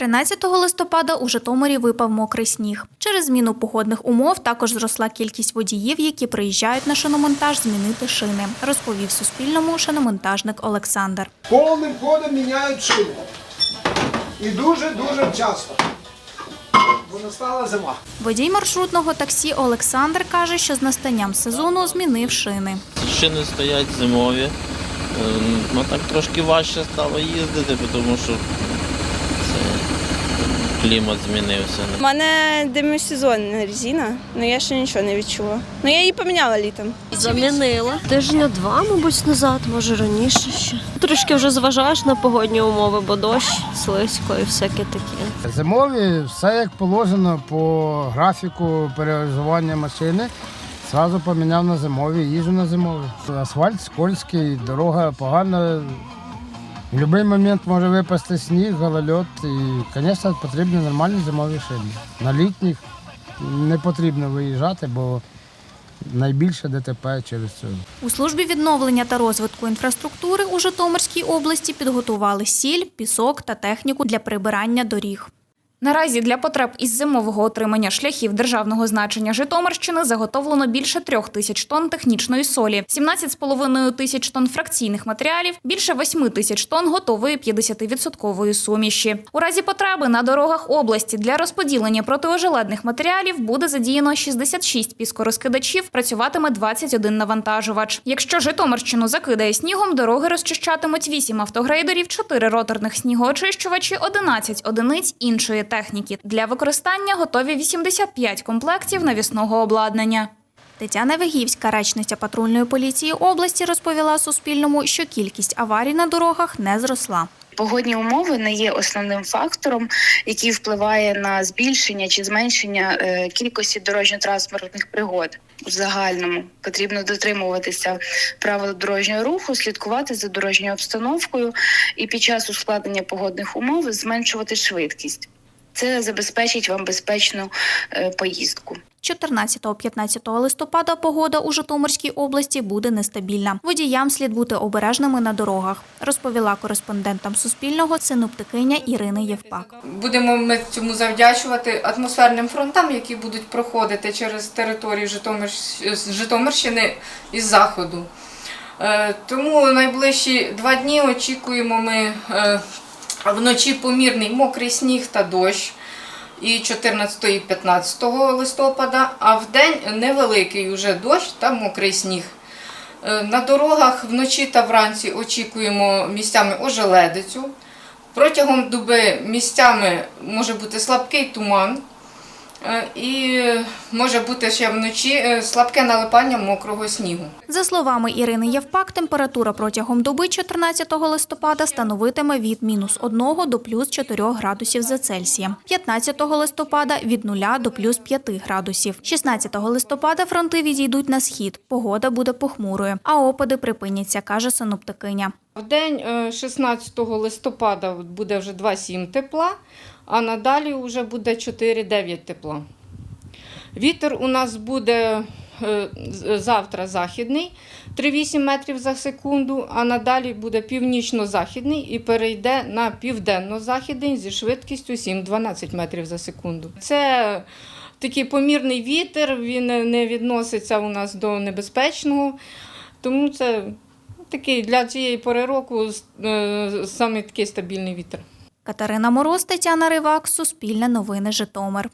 13 листопада у Житомирі випав мокрий сніг. Через зміну погодних умов також зросла кількість водіїв, які приїжджають на шиномонтаж змінити шини, розповів Суспільному шиномонтажник Олександр. повним ходом міняють шини. І дуже-дуже часто. Бо настала зима. Водій маршрутного таксі Олександр каже, що з настанням сезону змінив шини. Шини стоять зимові. Ем, Ну так трошки важче стало їздити, тому що клімат змінився. У мене демисезонна резина, але я ще нічого не відчула. Ну я її поміняла літом. Замінила тижня два, мабуть, назад, може раніше ще. Трішки вже зважаєш на погодні умови, бо дощ, слизько і всяке таке. Зимові все як положено по графіку перевезування машини. Зразу поміняв на зимові, їжджу на зимові. Асфальт скользький, дорога погана. В будь-який момент може випасти сніг, голольот. І, звісно, потрібні нормальні зимові шини. На літніх не потрібно виїжджати, бо найбільше ДТП через це. У службі відновлення та розвитку інфраструктури у Житомирській області підготували сіль, пісок та техніку для прибирання доріг. Наразі для потреб із зимового отримання шляхів державного значення Житомирщини заготовлено більше трьох тисяч тонн технічної солі, 17,5 тисяч тонн фракційних матеріалів, більше 8 тисяч тонн готової 50-відсоткової суміші. У разі потреби на дорогах області для розподілення протиожеледних матеріалів буде задіяно 66 піскорозкидачів, працюватиме 21 навантажувач. Якщо Житомирщину закидає снігом, дороги розчищатимуть 8 автогрейдерів, 4 роторних снігоочищувачі, 11 одиниць іншої техніки. Для використання готові 85 комплектів навісного обладнання. Тетяна Вегівська, речниця патрульної поліції області, розповіла Суспільному, що кількість аварій на дорогах не зросла. Погодні умови не є основним фактором, який впливає на збільшення чи зменшення е, кількості дорожньо-транспортних пригод. В загальному потрібно дотримуватися правил дорожнього руху, слідкувати за дорожньою обстановкою і під час ускладнення погодних умов зменшувати швидкість. Це забезпечить вам безпечну е, поїздку. 14-15 листопада погода у Житомирській області буде нестабільна. Водіям слід бути обережними на дорогах, розповіла кореспондентам Суспільного синоптикиня Ірина Євпак. Будемо ми цьому завдячувати атмосферним фронтам, які будуть проходити через територію Житомир... Житомирщини із заходу. Е, Тому найближчі два дні очікуємо ми е, вночі помірний мокрий сніг та дощ. І 14 і 15 листопада, а в день невеликий уже дощ та мокрий сніг. Е, На дорогах вночі та вранці очікуємо місцями ожеледицю. Протягом доби місцями може бути слабкий туман. Е, І може бути ще вночі е, слабке налипання мокрого снігу. За словами Ірини Євпак, температура протягом доби 14 листопада становитиме від мінус 1 до плюс 4 градусів за Цельсієм. 15 листопада від 0 до плюс 5 градусів. 16 листопада фронти відійдуть на схід. Погода буде похмурою, а опади припиняться, каже синоптикиня. В день е, 16 листопада буде вже 2,7 тепла, а надалі вже буде 4,9 тепла. Вітер у нас буде е, завтра західний 3,8 метрів за секунду, а надалі буде північно-західний і перейде на південно-західний зі швидкістю 7-12 метрів за секунду. Це такий помірний вітер, він не відноситься у нас до небезпечного, тому це такий для цієї пори року е, саме такий стабільний вітер. Катерина Мороз, Тетяна Ривак, Суспільне новини Житомир.